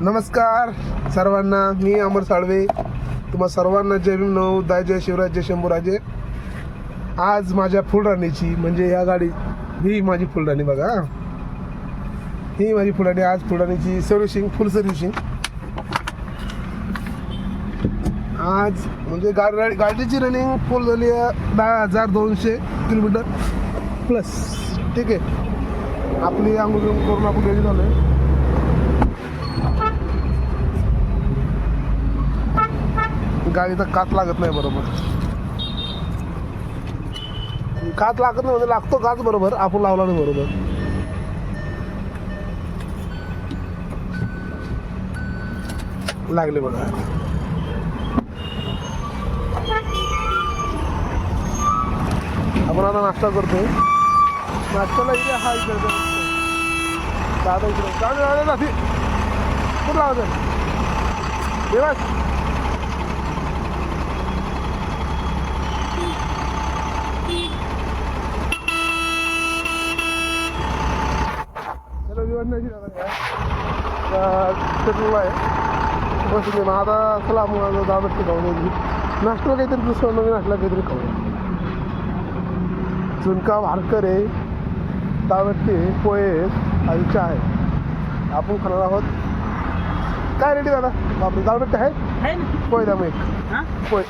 नमस्कार सर्वांना मी अमर साळवे. तुम्हा सर्वांना जय भीम नऊ दाय जय शिवराज जय शंभूराजे. आज माझ्या फुलराणीची म्हणजे या गाडी ही माझी फुलराणी बघा. ही माझी फुलराणी आज फुलराणीची सर्व्हिसिंग फुल सर्व्हिसिंग आज म्हणजे गाडी गाडीची रनिंग फुल झाली आहे दहा हजार दोनशे किलोमीटर प्लस ठीक आहे. आपली आंघोळ करून आपण रेडी झालो आहे गाडीचा काच लागत नाही बरोबर काच लागत नाही म्हणजे लागतो काच बरोबर आपण लावला नाही बरोबर लागले बघा आपण आता नाश्ता करतो नाश्त्याला इथे हा इकडे दादा इकडे ना कुठं लावायचं देवास पेट्रोल आहे बस दादा खाऊन नाश्ता काहीतरी दुसरं नवीन नाश्ता काहीतरी खाऊ. झुणका भाकर आहे दावट्टी पोहे आहेत आणि चहा आहे. आपण खाणार आहोत. काय रेडी दादा? बापरे दावट्टी आहे? पोहे द्या मग एक. हा? पोहे.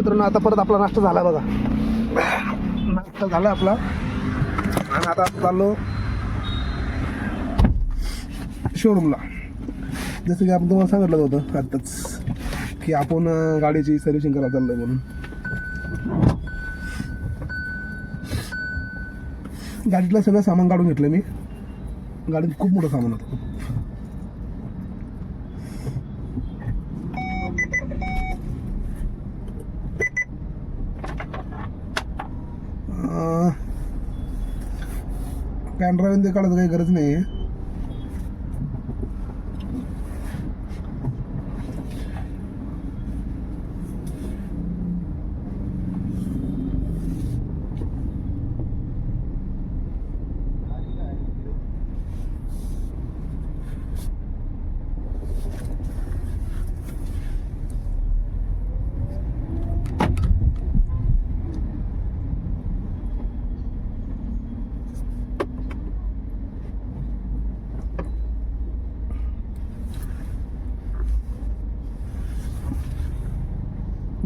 मित्रांनो आता परत आपला नाश्ता झाला बघा. नाश्ता झाला आपला. आणि आता चाललो शोरूमला जसं की आपण तुम्हाला सांगितलं होतं आत्ताच की आपण गाडीची सर्व्हिसिंग करायला चाललोय म्हणून. गाडीतलं सगळं सामान काढून घेतलं मी. गाडीत खूप मोठं सामान होतं. ಆಂಡ್ರಾವಿಂದ ಕಳೆದು ಕೈ ಕರೆಸ್ನಿ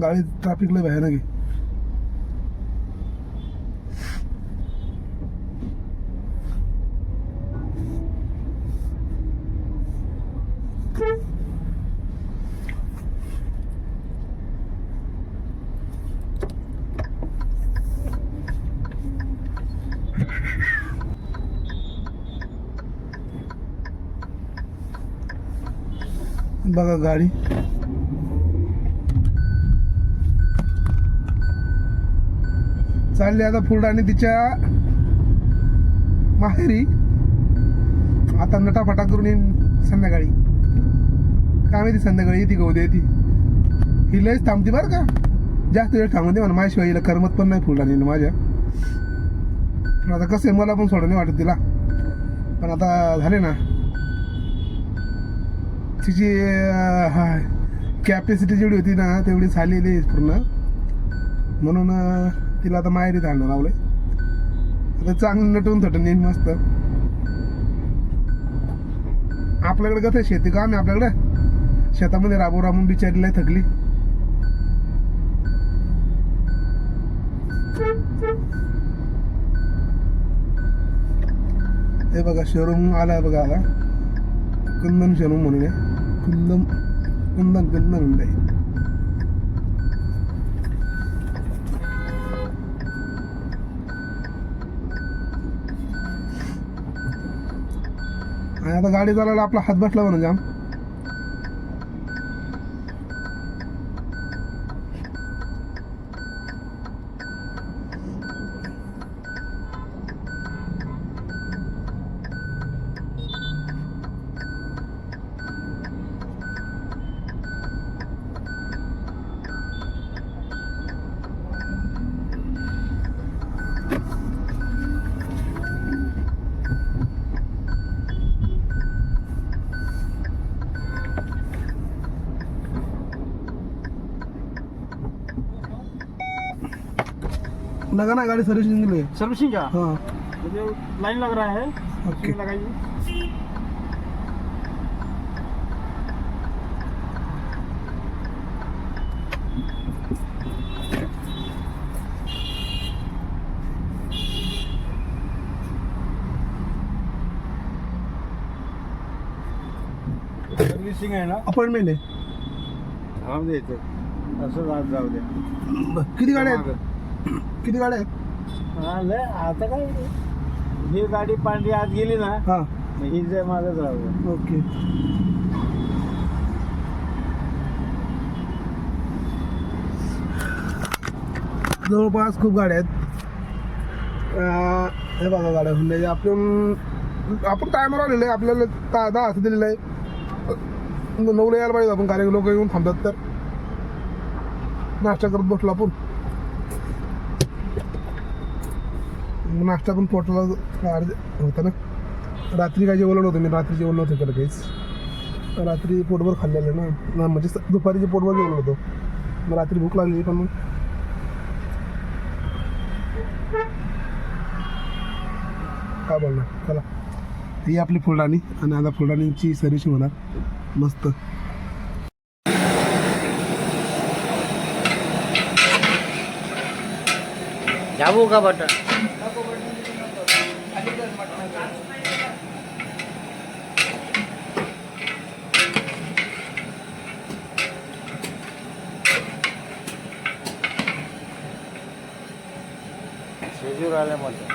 गाडी ट्रॅफिकला भयानक आहे. बघा गाडी. चालली आता फुलडाणी तिच्या माहेरी. आता नटाफटा करून येईन संध्याकाळी. काय माहिती संध्याकाळी येते गौदे येते. ही लयच थांबते बरं का. जास्त वेळ थांबते म्हणा माझ्याशिवाय हिला करमत पण नाही फुलडाणी माझ्या. पण आता कसं आहे मला पण सोडा नाही वाटत तिला. पण आता झाले ना. तिची कॅपॅसिटी जेवढी होती ना तेवढी झालेली पूर्ण. म्हणून तिला आता माहेरी धाडणं लावलंय. आता चांगलं नटवून थटून येईन मस्त. आपल्याकडे कसं आहे, शेती काम आहे आपल्याकडे? शेतामध्ये राबू राबून बिचारीला थकली. हे बघा शोरूम आला बघा आला कुंदन शोरूम म्हणून कुंदन कुंदन कुंदन म्हणून नाही आता गाडी चालायला आपला हात बसला म्हणून जाम. लगा ना गाड़ी सर्विसिंग के लिए सर्विसिंग का हाँ. मुझे लाइन लग रहा है ओके लगाइए सर्व्हिसिंग आहे ना? अपॉइंटमेंट आहे. जाऊ द्यायचं असं जाऊ द्या. किती गाड्या आहेत? किती गाड्या आहेत? हा लय. आता काय? ही गाडी पांढरी आत गेली ना हां. मग ही जे माझंच राहू ओके. जवळपास खूप गाड्या आहेत. अं, हे बघा गाड्या म्हणजे आपण आपण टायमर आलेलं आहे. आपल्याला दहा दहा असं दिलेलं आहे. नऊला यायला पाहिजे आपण. कारण लोक येऊन थांबतात तर. नाश्ता करत बसलो आपण. मग नाश्ता पण पोटला अर्ज होतं ना. रात्री काय जेवलं नव्हतं मी रात्री जेवलं नव्हतं तर काहीच. रात्री पोटभर खाल्लेलं ना. ना म्हणजे दुपारी जे पोटभर जेवलं होतो. मग रात्री भूक लागली पण मग काय बोलणार? चला. ही आपली फुलडाणी आणि आता फुलडाणीची सर्विस होणार. मस्त. जाबू का बटन शेजूर आल्या म्हणतो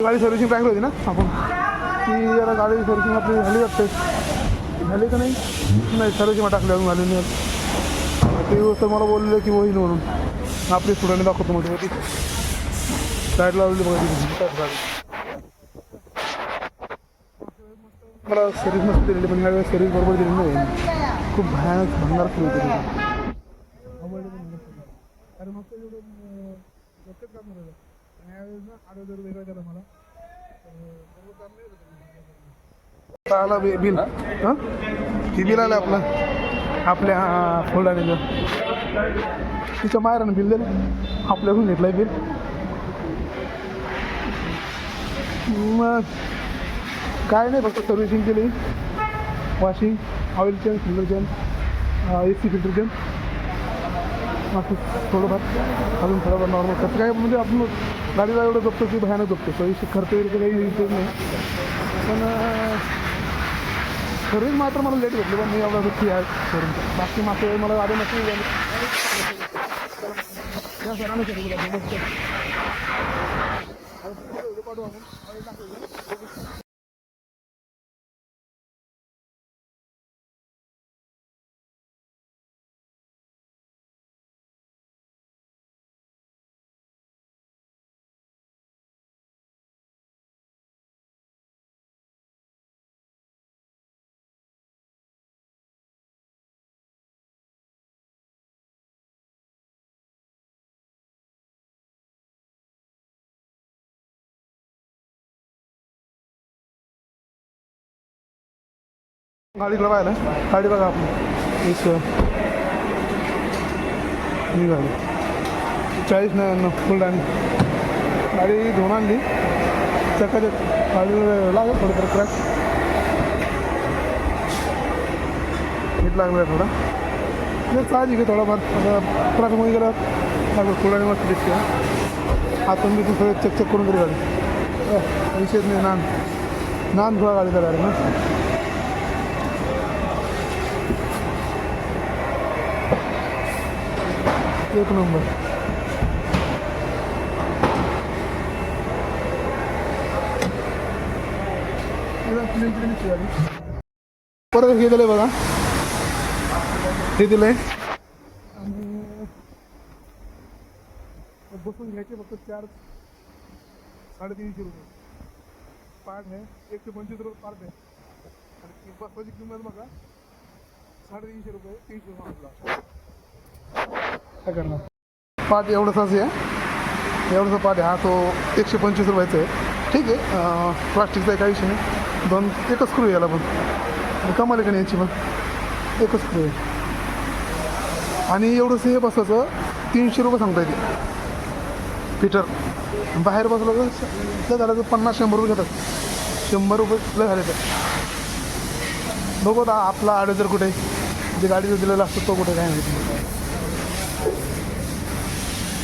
गाडी सर्व्हिसिंग टाकली होती ना आपण ती जरा गाडी सर्विसिंग आपली झाली वाटते झाली का नाही? नाही सर्व्हिसिंग टाकली अजून झाली नाही. ते गोष्ट मला बोललेलं की होईल म्हणून. आपली स्टुडंट दाखवतो म्हणजे होती साईडला लावली बघा गाडी. मला सर्विस मस्त दिलेली पण ह्यावेळेस सर्विस बरोबर दिली नाही. खूप भयानक भंगार सुरू अरे मग प्रत्येक काम करायचं यावेळेस ना आठ हजार करा मला. आला बि- बिल. हां? ती बिल आलं आपलं. आपल्या फोल्डानेचं तिच्या मायरानं बिल दिलं. आपल्याकडून घेतलं आहे बिल. मग काय नाही फक्त सर्व्हिसिंग केली. Washing oil change filter change A C filter change. असं थोडंफार अजून थोडंफार नॉर्मल कसं काय म्हणजे आपण गाडीला एवढं जपतो की भयानक जपतो. पैसे खर्च वगैरे काही नाही. पण सर्विस मात्र मला लेट भेटली पण मी एवढा दुःखी आहे करून बाकी मागच्या मला गाडी नसली झाली या सरांनी सर्व मस्त पाठवू पाहिलं. गाडी बघा आपली. एक ही गाडी. चाळीस न फुलडाणी गाडी धुवून आणली. चकाचक. गाडीला लागेल थोडं तर क्रॅक हिट लागलं थोडा. म्हणजे साहजिक आहे थोडाफार. आता ट्रकमध्ये गेला. लागलं फुलडाणी मस्त दिसते आतून बी सगळे चेक चेक करून गेली गाडी. विषयच नाही. नान. नान थोडा गाडी गाडी ना. एक नंबर. परत हे दिलंय बघा. हे दिलंय. आणि बसून घ्यायचे फक्त चार साडेतीनशे रुपये. पार्ट आहे. एकशे पंचवीस रुपये पार्ट आहे. आणि बसवाची किंमत बघा. साडेतीनशे रुपये तीनशे रुपये आपला काय करणार? पाट एवढंच आहे एवढंचा पार्ट हा तो एकशे पंचवीस रुपयाचा आहे. ठीक आहे. प्लास्टिकचा काही विषय नाही. दोन एकच स्क्रू याला पण. कमाल का नाही याची पण? एकच स्क्रू आहे. आणि एवढंच हे बसायचं तीनशे रुपये सांगता येते फिटर बाहेर बसलं तर झालं तर पन्नास शंभर रुपये घेतात. शंभर रुपये लय झाले तर. बघू आता आपला जर कुठे जे गाडीचं दिलेलं असतं तो कुठे काय माहिती.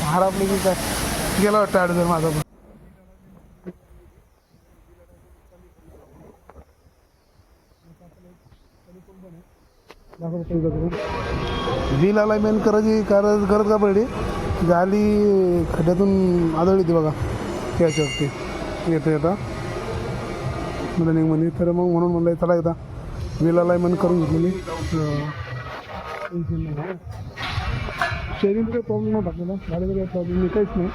हरपलं की काय? गेला वाटतं अडजर माझा पण. व्हील अलाइनमेंट करायची गरज गरज का पडली? झाली खड्ड्यातून आदळली ती बघा. त्याच्यावरती. येता येता. रनिंग म्हणे. तर मग म्हणून म्हणलं चला एकदा. व्हील अलाइनमेंट करून घेतलेली शेअरिंग काही प्रॉब्लेम नव्हता आपल्याला गाडीचा काही प्रॉब्लेम नाही काहीच नाही.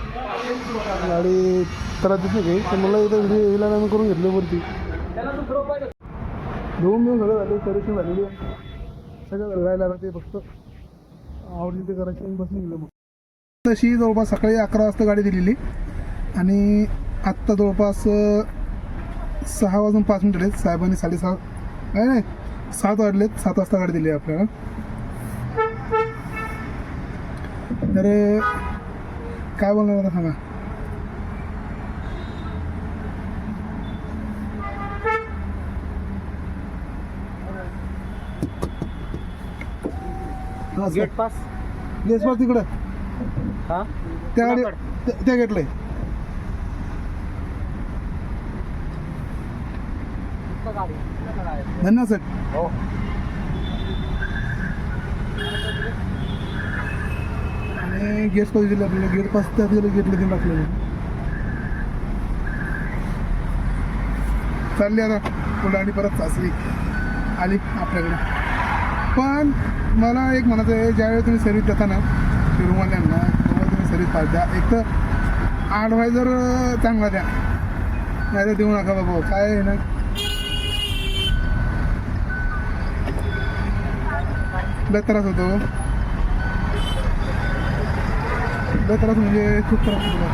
गाडी त्रास देत नाही काही. तर मला इथं व्हील अलाइनमेंट करून घेतली वरती. दोन दिवस सगळं झाले सर्विसिंग झालेली आहे. सगळं राहायला लागते फक्त. आवडली ते करायची आणि बसून गेलं मग. तशी जवळपास सकाळी अकरा वाजता गाडी दिलेली. आणि आत्ता जवळपास सहा वाजून पाच मिनिट आहेत साहेबांनी साडेसहा नाही नाही सात वाजलेत. सात वाजता गाडी दिली आहे आपल्याला. तर काय बोलणार आता सांगा. हा. गेट पास पास तिकडं. हा? त्या गाडी? त्या- त्या गेटला आहे. धन्यवाद सर हो. आणि गेट पास दिले आपल्याला. गेट पास त्यात गेलं गेटला देऊन टाकलेलं. चालली आता. पुढं आणि परत सासरी. आली आपल्याकडे. पण मला एक म्हणायचं आहे ज्यावेळी तुम्ही सर्विस देता ना शिरूमवाल्यांना तेव्हा तुम्ही सर्विस पाहिजे द्या. एक तर ॲडवायझर चांगला द्या. नाही तर देऊ नका बाबा. काय आहे ना? लय त्रास होतो. लय त्रास म्हणजे खूप त्रास होतो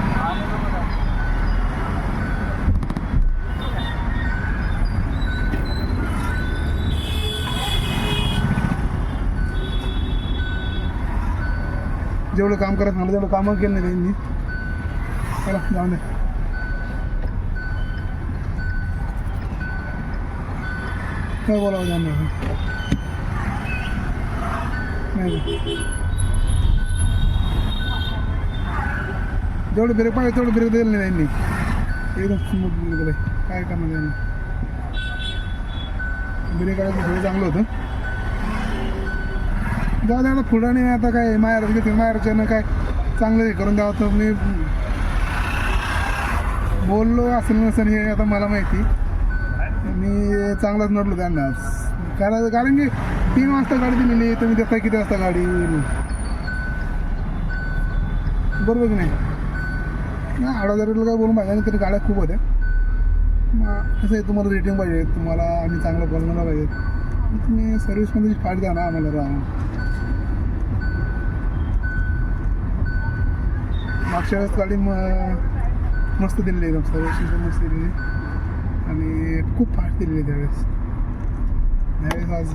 जेवढं काम करत मला तेवढं कामं केलं नाही त्यांनी. चला जाऊन दे. काय बोलावं जाणार नाही. जेवढं ब्रेक पाहिजे तेवढं ब्रेक दिलं नाही त्यांनी. एकदम स्मूथ ब्रेक काय करणार त्यांनी ब्रेक करायचं थोडं चांगलं होतं. जाऊ द्या आता पुढं नाही आता काय माहेर घेते माहेरच्यानं काय चांगलं हे करून द्यावं तर मी बोललो असेल नसेल हे आता मला माहिती. मी चांगलाच नटलो त्यांना. कारण कारण की तीन वाजता गाडी दिलेली तुम्ही देता किती वाजता गाडी? बरोबर की नाही? नाही आडोदारीला काय बोलून पाहिजे आणि तरी गाड्या खूप होत्या. मग कसं आहे तुम्हाला रेटिंग पाहिजे तुम्हाला आम्ही चांगलं बोलणारा पाहिजे. तुम्ही सर्व्हिसमध्ये फाट द्या ना आम्हाला राहून मागच्या वेळेस गाडी म मस्त दिलेली एकदम सर्व्हिस मस्त दिलेली. आणि खूप फाट दिलेली त्यावेळेस. त्यावेळेस आज